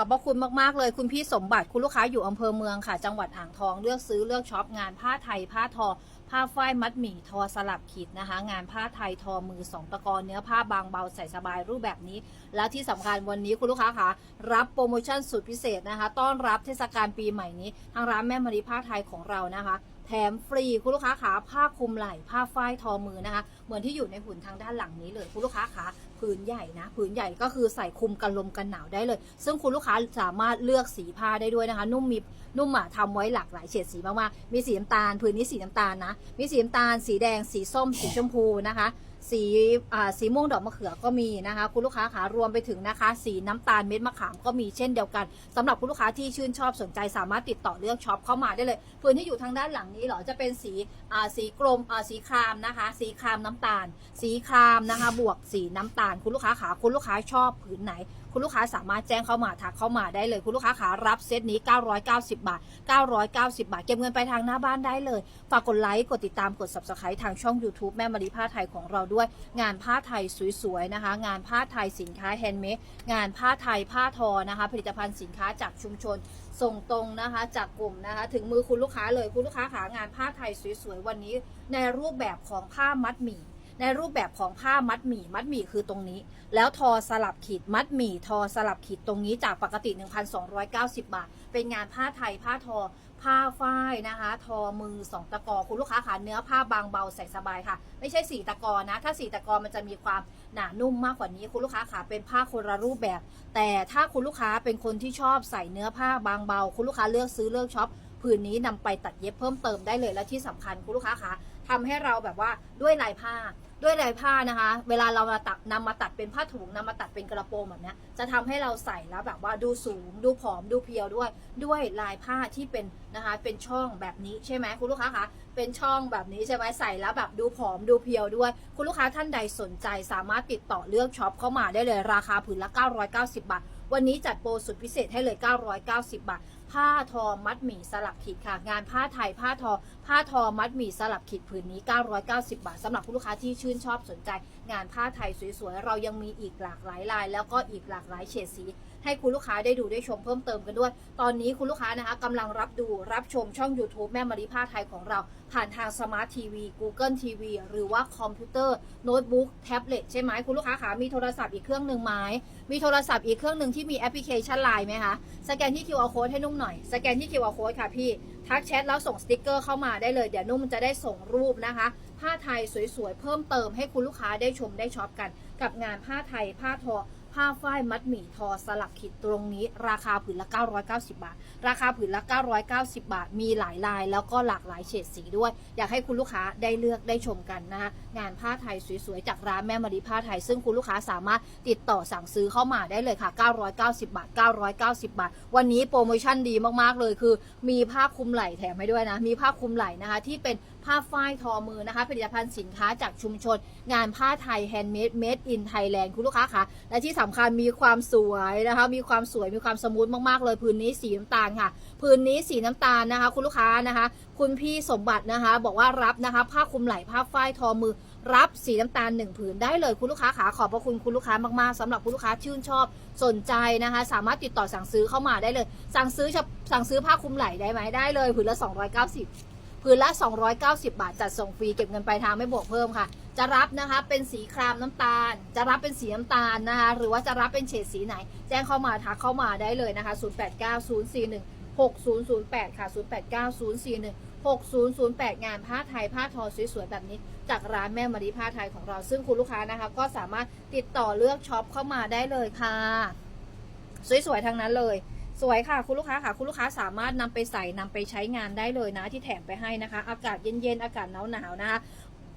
ขอบพระคุณมาก ๆ เลยคุณพี่สมบัติคุณลูกค้าอยู่อำเภอเมืองค่ะ จังหวัดอ่างทองเลือกซื้อเลือกช็อปงานผ้าไทย ผ้าทอ ผ้าฝ้ายมัดหมี่ทอสลับขีดนะคะ งานผ้าไทยทอมือสองตะกอนเนื้อผ้าบางเบาใส่สบายรูปแบบนี้ และที่สำคัญวันนี้คุณลูกค้าคะรับโปรโมชั่นสุดพิเศษนะคะ ต้อนรับเทศกาลปีใหม่นี้ทางร้านแม่มารีผ้าไทยของเรานะคะแถมฟรีคุณลูกค้าขาผ้าคลุมไหล่ผ้าฝ้ายทอมือนะคะ เหมือนที่อยู่ในหุ่นทางด้านหลังนี้เลยคุณลูกค้าขา ผืนใหญ่นะผืนใหญ่ก็คือใส่คุมกันลมกันหนาวได้เลย ซึ่งคุณลูกค้าสามารถเลือกสีผ้าได้ด้วยนะคะ นุ่มมีนุ่มอะทำไว้หลากหลายเฉดสีมากๆมีสีน้ำตาล ผืนนี้สีน้ำตาลนะ มีสีน้ำตาล สีแดง สีส้ม สีชมพูนะคะ สีอ่าสีม่วงดอกมะเขือก็มีนะคะ คุณลูกค้าขารวมไปถึงนะคะ สีน้ำตาลเม็ดมะขามก็มีเช่นเดียวกันสำหรับคุณลูกค้าที่ชื่นชอบสนใจสามารถติดต่อเลือกช็อปเข้ามาได้เลยพื้นที่อยู่ทางด้านหลังนี้เหรอจะเป็นสีอ่าสีกรมอ่าสีครามนะคะ สีครามน้ำตาล สีครามนะคะ บวกสีน้ำตาลคุณลูกค้าขาคุณลูกค้าชอบผืนไหน คุณลูกค้าสามารถแจ้งเข้ามาทักเข้ามาได้เลย คุณลูกค้าขารับเซตนี้ 990 บาท 990 บาท เก็บเงินไปทางหน้าบ้านได้เลย ฝากกดไลค์กดติดตามกด subscribe ทางช่อง YouTube แม่มารีผ้าไทยของเราด้วย งานผ้าไทยสวยๆนะคะ งานผ้าไทยสินค้าแฮนด์เมดงานผ้าไทยผ้าทอนะคะ ผลิตภัณฑ์สินค้าจากชุมชนส่งตรงนะคะจากกลุ่มนะคะถึงมือคุณลูกค้าเลยคุณลูกค้าขางานผ้าไทยสวยๆวันนี้ ในรูปแบบของผ้ามัดหมี่ ในรูปแบบของผ้ามัดหมี่มัดหมี่คือตรงนี้ แล้วทอสลับขีดมัดหมี่ทอสลับขีดตรงนี้จากปกติ 1,290 บาท เป็นงานผ้าไทยผ้าทอ ผ้าฝ้ายนะคะ ทอมือสองตะกอคุณลูกค้าขาเนื้อผ้าบางเบาใส่สบายค่ะ ไม่ใช่สีตะกอนะ ถ้าสีตะกอมันจะมีความหนานุ่มมากกว่านี้คุณลูกค้าขาเป็นผ้าคนละรูปแบบ แต่ถ้าคุณลูกค้าเป็นคนที่ชอบใส่เนื้อผ้าบางเบา คุณลูกค้าเลือกซื้อเลือกช็อปผืนนี้นำไปตัดเย็บเพิ่มเติมได้เลยและที่สำคัญคุณลูกค้าขาทำให้เราแบบว่าด้วยลายผ้า ด้วยลายผ้านะคะ เวลาเรามาตัดนำมาตัดเป็นผ้าถุงนำมาตัดเป็นกระโปรงแบบนี้จะทำให้เราใส่แล้วแบบว่าดูสูง ดูผอมดูเพียวด้วย ด้วยลายผ้าที่เป็นนะคะเป็นช่องแบบนี้ใช่ไหมคุณลูกค้าคะเป็นช่องแบบนี้ใช่ไหมใส่แล้วแบบดูผอมดูเพียวด้วย คุณลูกค้าท่านใดสนใจสามารถติดต่อเลือกช็อปเข้ามาได้เลยราคาผืนละ 990 บาทวันนี้จัดโปรสุดพิเศษให้เลย 990 บาท ผ้าทอมัดหมี่สลับขีดค่ะ งานผ้าไทยผ้าทอ ผ้าทอมัดหมี่สลับขีดผืนนี้ 990 บาทสำหรับคุณลูกค้าที่ชื่นชอบสนใจ งานผ้าไทยสวยๆ เรายังมีอีกหลากหลายลาย แล้วก็อีกหลากหลายเฉดสี ให้คุณลูกค้าได้ดูได้ชมเพิ่มเติมกันด้วย ตอนนี้คุณลูกค้านะคะกำลังรับดูรับชมช่อง YouTube แม่มาริผ้าไทยของเรา ผ่านทางสมาร์ททีวี Google TV หรือว่าคอมพิวเตอร์โน้ตบุ๊กแท็บเล็ตใช่ไหมคุณลูกค้าขามีโทรศัพท์อีกเครื่องหนึ่งไหมมีโทรศัพท์อีกเครื่องหนึ่งที่มีแอปพลิเคชันไลน์ไหมคะสแกนที่ QR code ให้นุ่มหน่อย สแกนที่ QR code ค่ะพี่ ทักแชทแล้วส่งสติกเกอร์เข้ามาได้เลย เดี๋ยวนุ่มจะได้ส่งรูปนะคะ ผ้าไทยสวยๆ เพิ่มเติมให้คุณลูกค้าได้ชมได้ช็อปกัน กับงานผ้าไทยผ้าทอ ผ้าฝ้ายมัดหมี่ทอสลักขีดตรงนี้ ราคาผืนละ 990 บาท ราคาผืนละ 990 บาท มีหลายลายแล้วก็หลากหลายเฉดสีด้วย อยากให้คุณลูกค้าได้เลือกได้ชมกันนะคะงานผ้าไทยสวยๆ จากร้านแม่มารีผ้าไทย ซึ่งคุณลูกค้าสามารถติดต่อสั่งซื้อเข้ามาได้เลยค่ะ 990 บาท 990 บาท วันนี้โปรโมชั่นดีมากๆเลยคือ มีผ้าคลุมไหล่แถมให้ด้วยนะ มีผ้าคลุมไหล่นะคะที่เป็น ผ้าฝ้ายทอมือนะคะ ผลิตภัณฑ์สินค้าจากชุมชน งานผ้าไทยแฮนด์เมดเมดอินไทยแลนด์คุณลูกค้าคะและที่สำคัญมีความสวยนะคะ มีความสวยมีความสมูทมากๆเลยพื้นนี้สีน้ำตาลค่ะพื้นนี้สีน้ำตาลนะคะ คุณลูกค้านะคะ คุณพี่สมบัตินะคะ บอกว่ารับนะคะผ้าคลุมไหล่ผ้าฝ้ายทอมือรับสีน้ำตาลหนึ่งผืนได้เลยคุณลูกค้าขาขอบพระคุณคุณลูกค้ามากๆสำหรับคุณลูกค้าชื่นชอบสนใจนะคะ สามารถติดต่อสั่งซื้อเข้ามาได้เลย สั่งซื้อสั่งซื้อผ้าคลุมไหล่ได้ไหมได้เลยผืนละ 290 ผืนละ 290 บาท จัดส่งฟรีเก็บเงินปลายทางไม่บวกเพิ่มค่ะ จะรับนะคะเป็นสีครามน้ำตาล จะรับเป็นสีน้ำตาลนะคะหรือว่าจะรับเป็นเฉดสีไหน แจ้งเข้ามาทักเข้ามาได้เลยนะคะ 089041 6008 ค่ะ 089041 6008 งานผ้าไทยผ้าทอสวยๆแบบนี้ จากร้านแม่มารีผ้าไทยของเรา ซึ่งคุณลูกค้านะคะ ก็สามารถติดต่อเลือกช็อปเข้ามาได้เลยค่ะ สวยๆทั้งนั้นเลย สวยค่ะคุณลูกค้าค่ะ คุณลูกค้าสามารถนำไปใส่นำไปใช้งานได้เลยนะที่แถมไปให้นะคะ อากาศเย็นๆ อากาศหนาวๆนะคะ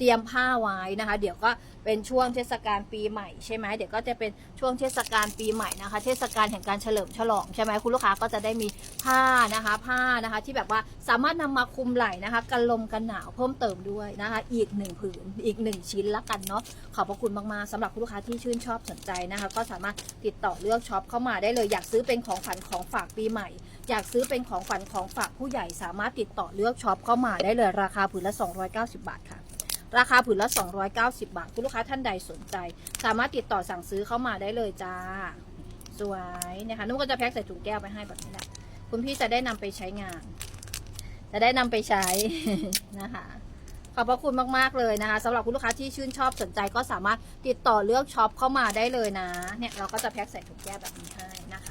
เตรียมผ้าไว้นะคะ เดี๋ยวก็เป็นช่วงเทศกาลปีใหม่ใช่ไหมเดี๋ยวก็จะเป็นช่วงเทศกาลปีใหม่นะคะ เทศกาลแห่งการเฉลิมฉลองใช่ไหมคุณลูกค้าก็จะได้มีผ้านะคะ ผ้านะคะที่แบบว่าสามารถนำมาคุมไหล่นะคะ กันลมกันหนาวเพิ่มเติมด้วยนะคะ อีกหนึ่งผืนอีกหนึ่งชิ้นละกันเนาะขอบพระคุณมากๆสำหรับคุณลูกค้าที่ชื่นชอบสนใจนะคะ ก็สามารถติดต่อเลือกช็อปเข้ามาได้เลยอยากซื้อเป็นของขวัญของฝากปีใหม่ อยากซื้อเป็นของขวัญของฝากผู้ใหญ่สามารถติดต่อเลือกช็อปเข้ามาได้เลยราคาผืนละ 290 บาทค่ะ ราคาผืนละ 290 บาท คุณลูกค้าท่านใดสนใจ สามารถติดต่อสั่งซื้อเข้ามาได้เลยจ้า สวยนี่ยค่ะนุ่นก็จะแพ็คใส่ถุงแก้วไปให้แบบนี้แหละคุณพี่จะได้นำไปใช้งาน จะได้นำไปใช้นะคะขอบพระคุณมาก ๆ เลยนะคะสำหรับคุณลูกค้าที่ชื่นชอบสนใจก็สามารถติดต่อเลือกช็อปเข้ามาได้เลยนะ เนี่ยเราก็จะแพ็คใส่ถุงแก้วแบบนี้ให้นะคะ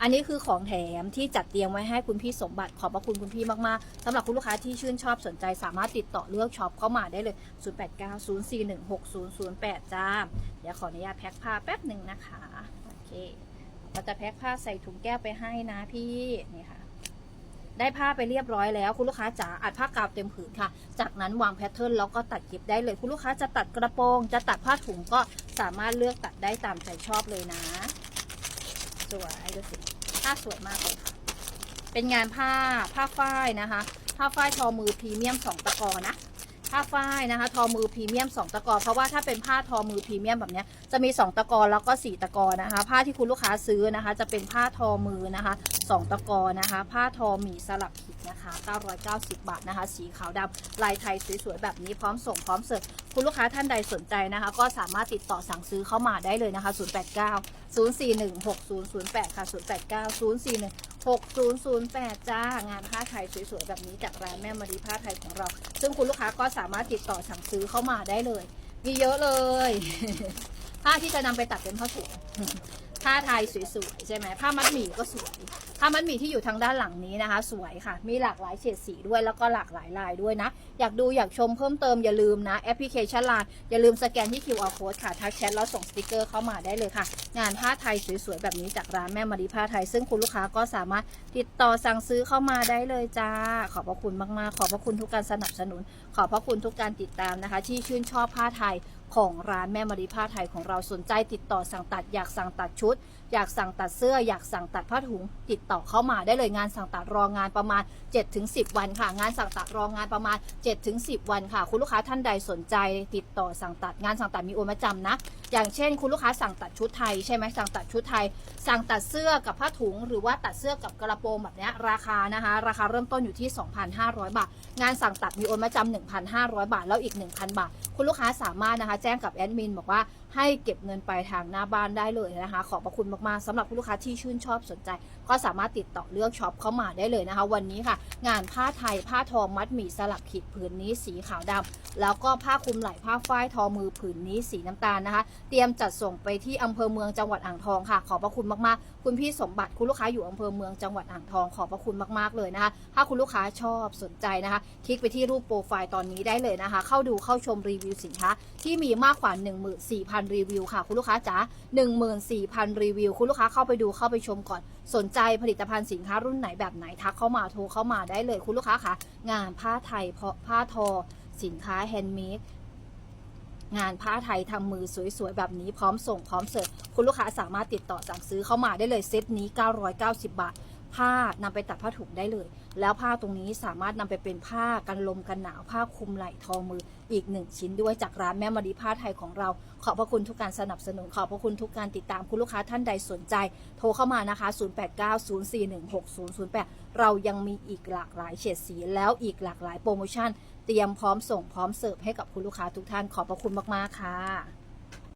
อันนี้คือของแถมที่จัดเตรียมไว้ให้คุณพี่สมบัติขอบพระคุณคุณพี่มากๆสำหรับคุณลูกค้าที่ชื่นชอบสนใจสามารถติดต่อเลือกช็อปเข้ามาได้เลย 0890416008 จ้า เดี๋ยวขออนุญาตแพ็คผ้าแป๊บหนึ่งนะคะ โอเคเราจะแพ็คผ้าใส่ถุงแก้วไปให้นะพี่ นี่ค่ะได้ผ้าไปเรียบร้อยแล้ว คุณลูกค้าจ๋าอัดผ้ากาวเต็มผืนค่ะ จากนั้นวางแพทเทิร์นแล้วก็ตัดเย็บได้เลย คุณลูกค้าจะตัดกระโปรง จะตัดผ้าถุงก็สามารถเลือกตัดได้ตามใจชอบเลยนะ วยดูสิผ้าสวยมากเลยค่ะ เป็นงานผ้าผ้าฝ้ายนะคะ ผ้าฝ้ายทอมือพรีเมียมสองตะกอนะผ้าฝ้ายนะคะ ทอมือพรีเมียมสองตะกอเพราะว่าถ้าเป็นผ้าทอมือพรีเมียมแบบนี้จะมีสองตะกอแล้วก็สี่ตะกอนะคะ ผ้าที่คุณลูกค้าซื้อนะคะ จะเป็นผ้าทอมือนะคะสองตะกอนะคะ ผ้าทอหมีสลับขิดนะคะ 990 บาทนะคะ สีขาวดำลายไทยสวยๆแบบนี้พร้อมส่งพร้อมเสิร์ฟ คุณลูกค้าท่านใดสนใจนะคะ ก็สามารถติดต่อสั่งซื้อเข้ามาได้เลยนะคะ 089 0416008 ค่ะ 089 041 6008 จ้างานผ้าไทยสวยๆ แบบนี้จากร้านแม่มารีผ้าไทยของเรา ซึ่งคุณลูกค้าก็สามารถติดต่อสั่งซื้อเข้ามาได้เลย มีเยอะเลย ผ้าที่จะนำไปตัดเป็นผ้าถุง ผ้าไทยสวยๆใช่ไหมผ้ามัดหมี่ก็สวย ผ้ามัดหมี่ที่อยู่ทางด้านหลังนี้นะคะ สวยค่ะ มีหลากหลายเฉดสีด้วยแล้วก็หลากหลายลายด้วยนะ อยากดูอยากชมเพิ่มเติมอย่าลืมนะแอปพลิเคชันไลน์อย่าลืมสแกนที่ QR code ค่ะทักแชทแล้วส่งสติกเกอร์เข้ามาได้เลยค่ะ งานผ้าไทยสวยๆแบบนี้จากร้านแม่มารีผ้าไทย ซึ่งคุณลูกค้าก็สามารถติดต่อสั่งซื้อเข้ามาได้เลยจ้า ขอบพระคุณมากๆ ขอบพระคุณทุกการสนับสนุน ขอบพระคุณทุกการติดตามนะคะ ที่ชื่นชอบผ้าไทย ของร้านแม่มารีผ้าไทยของเราสนใจติดต่อสั่งตัดอยากสั่งตัดชุดอยากสั่งตัดเสื้อ อยากสั่งตัดผ้าถุง ติดต่อเข้ามาได้เลยงานสั่งตัดรองานประมาณ 7-10 วันค่ะ งานสั่งตัดรองานประมาณ 7-10 วันค่ะ คุณลูกค้าท่านใดสนใจติดต่อสั่งตัดงานสั่งตัดมีโอนมาจำนะ อย่างเช่น คุณลูกค้าสั่งตัดชุดไทยใช่ไหมสั่งตัดชุดไทย สั่งตัดเสื้อกับผ้าถุง หรือว่าตัดเสื้อกับกระโปรงแบบนี้ราคานะคะ ราคาเริ่มต้นอยู่ที่ 2,500 บาท งานสั่งตัดมีโอนมาจำ1,500 บาทแล้วอีก 1,000 บาท คุณลูกค้าสามารถนะคะ แจ้งกับแอดมินบอกว่า ให้เก็บเงินปลายทางหน้าบ้านได้เลยนะคะ ขอบพระคุณมากๆสำหรับคุณลูกค้าที่ชื่นชอบสนใจ ก็สามารถติดต่อเลือกช็อปเข้ามาได้เลยนะคะ วันนี้ค่ะ งานผ้าไทยผ้าทอมัดหมี่สลับขีดผืนนี้สีขาวดำแล้วก็ผ้าคลุมไหล่ผ้าฝ้ายทอมือผืนนี้สีน้ำตาลนะคะ เตรียมจัดส่งไปที่อำเภอเมืองจังหวัดอ่างทองค่ะ ขอบพระคุณมากๆ คุณพี่สมบัติคุณลูกค้าอยู่อำเภอเมืองจังหวัดอ่างทอง ขอบพระคุณมากๆเลยนะคะ ถ้าคุณลูกค้าชอบสนใจนะคะ คลิกไปที่รูปโปรไฟล์ตอนนี้ได้เลยนะคะ เข้าดูเข้าชมรีวิวสินค้าที่มีมากกว่า1,000 รีวิวค่ะ คุณลูกค้าจ๋า14,000 รีวิว คุณลูกค้าเข้าไปดูเข้าไปชมก่อน สนใจผลิตภัณฑ์สินค้ารุ่นไหนแบบไหนทักเข้ามาโทรเข้ามาได้เลย คุณลูกค้าคะงานผ้าไทยเพาะผ้าทอ สินค้าแฮนด์เมดงานผ้าไทยทำมือสวยๆ แบบนี้พร้อมส่งพร้อมเสิร์ฟคุณลูกค้าสามารถติดต่อสั่งซื้อเข้ามาได้เลยเซตนี้ 990 บาท ผ้านำไปตัดผ้าถุงได้เลย แล้วผ้าตรงนี้สามารถนำไปเป็นผ้ากันลมกันหนาวผ้าคลุมไหล่ทอมือ อีกหนึ่งชิ้นด้วยจากร้านแม่มารีผ้าไทยของเรา ขอบพระคุณทุกการสนับสนุน ขอบพระคุณทุกการติดตามคุณลูกค้าท่านใดสนใจ โทรเข้ามานะคะ 0890416008 เรายังมีอีกหลากหลายเฉดสีแล้วอีกหลากหลายโปรโมชั่น เตรียมพร้อมส่งพร้อมเสิร์ฟให้กับคุณลูกค้าทุกท่านขอบพระคุณมากๆค่ะ